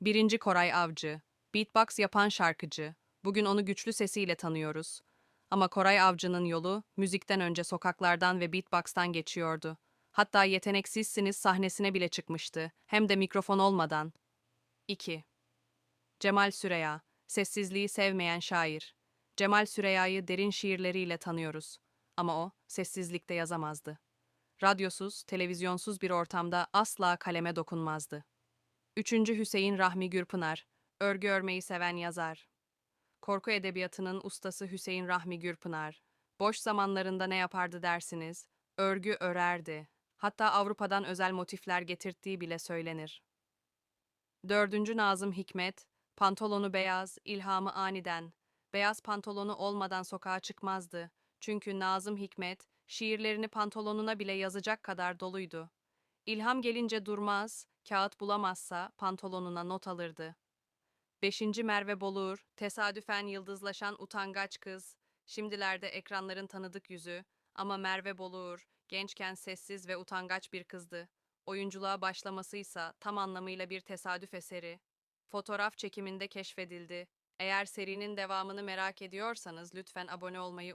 Birinci Koray Avcı. Beatbox yapan şarkıcı. Bugün onu güçlü sesiyle tanıyoruz. Ama Koray Avcı'nın yolu müzikten önce sokaklardan ve beatbox'tan geçiyordu. Hatta yeteneksizsiniz sahnesine bile çıkmıştı. Hem de mikrofon olmadan. 2. Cemal Süreya. Sessizliği sevmeyen şair. Cemal Süreya'yı derin şiirleriyle tanıyoruz. Ama o sessizlikte yazamazdı. Radyosuz, televizyonsuz bir ortamda asla kaleme dokunmazdı. Üçüncü Hüseyin Rahmi Gürpınar, örgü örmeyi seven yazar. Korku edebiyatının ustası Hüseyin Rahmi Gürpınar, boş zamanlarında ne yapardı dersiniz? Örgü örerdi. Hatta Avrupa'dan özel motifler getirttiği bile söylenir. Dördüncü Nazım Hikmet, pantolonu beyaz, ilhamı aniden. Beyaz pantolonu olmadan sokağa çıkmazdı. Çünkü Nazım Hikmet, şiirlerini pantolonuna bile yazacak kadar doluydu. İlham gelince durmaz, kağıt bulamazsa pantolonuna not alırdı. Beşinci Merve Bolur, tesadüfen yıldızlaşan utangaç kız, şimdilerde ekranların tanıdık yüzü ama Merve Bolur, gençken sessiz ve utangaç bir kızdı. Oyunculuğa başlamasıysa tam anlamıyla bir tesadüf eseri. Fotoğraf çekiminde keşfedildi. Eğer serinin devamını merak ediyorsanız lütfen abone olmayı